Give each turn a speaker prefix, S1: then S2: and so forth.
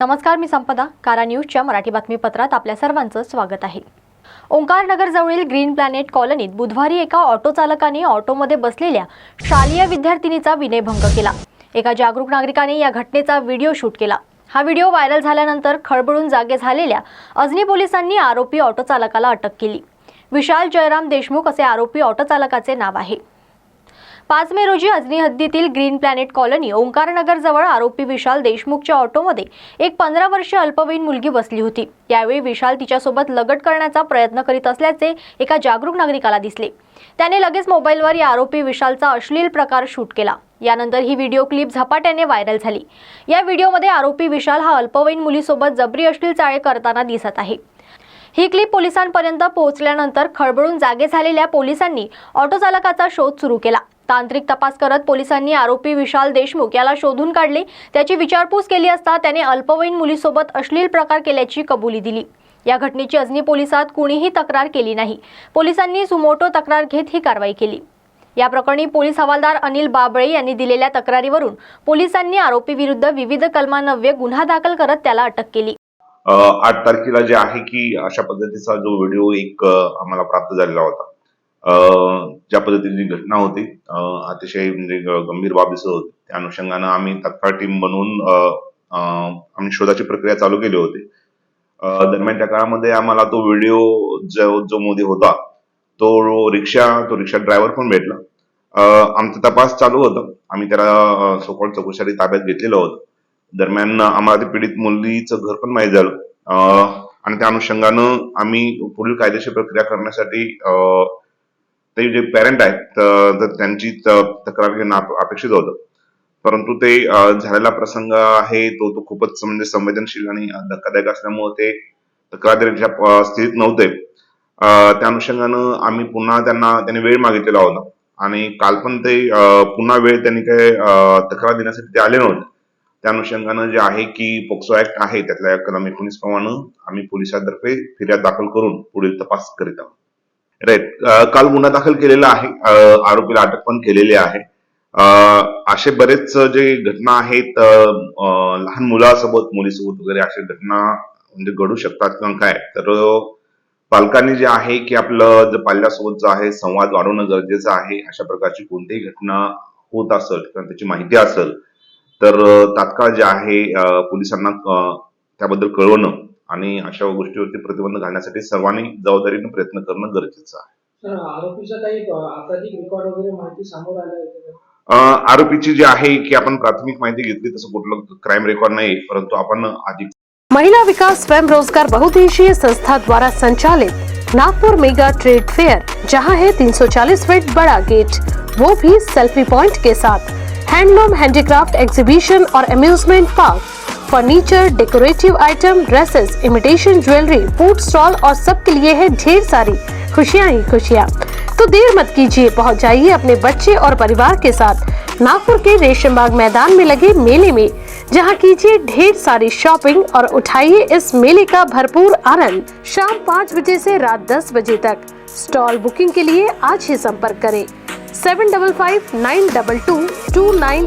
S1: नमस्कार मी संपदा. कारा न्यूजच्या मराठी बातमीपत्रात आपल्या सर्वांचं स्वागत आहे. ओंकारनगरजवळील जवळील ग्रीन प्लॅनेट कॉलनीत बुधवारी एका ऑटो चालकाने ऑटोमध्ये बसलेल्या शालेय विद्यार्थिनीचा विनयभंग केला. एका जागरूक नागरिकाने या घटनेचा व्हिडिओ शूट केला. हा व्हिडिओ व्हायरल झाल्यानंतर खळबळून जागे झालेल्या अजनी पोलिसांनी आरोपी ऑटो चालकाला अटक केली. विशाल जयराम देशमुख असे आरोपी ऑटो चालकाचे नाव आहे. पाच मे रोजी अजनी हद्दीतील ग्रीन प्लॅनेट कॉलनी ओंकारनगर जवळ आरोपी विशाल देशमुखच्या ऑटोमध्ये एक पंधरा वर्षीय अल्पवयीन मुलगी बसली होती. यावेळी विशाल तिच्यासोबत लगट करण्याचा प्रयत्न करीत असल्याचे एका जागरूक नागरिकाला दिसले. त्याने लगेच मोबाईलवर या आरोपी विशालचा अश्लील प्रकार शूट केला. यानंतर ही व्हिडिओ क्लिप झपाट्याने व्हायरल झाली. या व्हिडिओमध्ये आरोपी विशाल हा अल्पवयीन मुलीसोबत जबरी अश्लील चाळे करताना दिसत आहे. ही क्लिप पोलिसांपर्यंत पोहोचल्यानंतर खळबळून जागे झालेल्या पोलिसांनी ऑटो चालकाचा शोध सुरू केला. तांत्रिक तपास करत पोलिसांनी आरोपी विशाल देशमुख याला शोधून काढले. त्याची विचारपूस केली असता त्याने अल्पवयीन मुलीसोबत अश्लील प्रकार केल्याची कबुली दिली. या घटनेची अजनी पोलिसात कुणीही तक्रार केली नाही. पोलिसांनी सुमोटो तक्रार घेत ही कारवाई केली. या प्रकरणी पोलीस हवालदार अनिल बाबळे यांनी दिलेल्या तक्रारीवरून पोलिसांनी आरोपी विरुद्ध विविध कलमानव्य गुन्हा दाखल करत त्याला अटक केली.
S2: आठ तारखेला जे आहे की अशा पद्धतीचा जो व्हिडिओ एक आम्हाला प्राप्त झालेला होता. ज्या पद्धतीने घटना होती अतिशय म्हणजे गंभीर बाब दिसत होती. त्या अनुषंगानं आम्ही तत्काळ टीम बनवून आम्ही शोधाची प्रक्रिया चालू केली होती. दरम्यान दरम्यानच्या काळामध्ये आम्हाला तो व्हिडिओ जो जो मोदी होता तो रिक्षा तो रिक्षा ड्रायव्हर पण भेटला. आमचा तपास चालू होता. आम्ही त्याला सोकोल चौकशासाठी ताब्यात घेतलेलं होतं. दरम्यान आम्हाला ते पीडित मुलीचं घर पण माहीत झालं. आणि त्या अनुषंगानं आम्ही पुढील कायदेशीर प्रक्रिया करण्यासाठी ते जे पॅरेंट आहेत तर त्यांची तक्रार घेणं अपेक्षित होतं. परंतु ते झालेला प्रसंग आहे तो तो खूपच म्हणजे संवेदनशील आणि धक्कादायक असल्यामुळे ते तक्रार देण्याच्या स्थितीत नव्हते. त्या अनुषंगानं आम्ही पुन्हा त्यांना त्यांनी वेळ मागितलेला होता. आणि काल पण ते पुन्हा वेळ त्यांनी काय तक्रार देण्यासाठी ते आले नव्हते. त्या अनुषंगानं जे आहे की पोक्सो ऍक्ट आहे त्यातल्या कलम एकोणीस प्रमाणे आम्ही पोलिसांतर्फे फिर्याद दाखल करून पुढील तपास करीत आहोत. राईट काल गुन्हा दाखल केलेला आहे. आरोपीला अटक पण केलेली आहे. असे बरेच जे घटना आहेत लहान मुलासोबत मुलीसोबत वगैरे अशा घटना म्हणजे घडू शकतात किंवा काय? तर पालकांनी जे आहे की आपलं जे पाल्यासोबत जो आहे संवाद वाढवणं गरजेचं आहे. अशा प्रकारची कोणतीही घटना होत असेल किंवा त्याची माहिती असेल तर तात्काळ जे आहे पोलिसांना त्याबद्दल कळवणं आणि अशा गोष्टीवरती प्रतिबंध घालण्यासाठी सर्वांनी जबाबदारीने प्रयत्न करणं गरजेचं आहे.
S3: सर आरोपीचा काही अ, आपराधिक रेकॉर्ड वगैरे माहिती समोर आलं आहे का?
S2: अ, आरोपीची जी आहे की आपण प्राथमिक माहिती घेतली तसं कुठलं क्राईम रेकॉर्ड नाही परंतु आपण अधिक
S4: महिला विकास स्वयं रोजगार बहुउद्देशीय संस्था द्वारा संचालित नागपुर मेगा ट्रेड फेयर जहां है 340 फीट बड़ा गेट वो भी सेल्फी पॉइंट के साथ। हैंडलूम हैंडीक्राफ्ट एग्जीबिशन और amusement park furniture, decorative item, dresses imitation jewellery food stall और सबके लिए है ढेर सारी। खुशियाँ ही खुशियाँ। तो देर मत कीजिए पहुँच जाइए अपने बच्चे और परिवार के साथ। नागपुर के रेशमबाग मैदान में लगे मेले में। जहाँ कीजिए ढेर सारी शॉपिंग और उठाइए इस मेले का भरपूर आनंद। शाम पाँच बजे से रात दस बजे तक। स्टॉल बुकिंग के लिए आज ही संपर्क करें। Seven double five nine double two two nine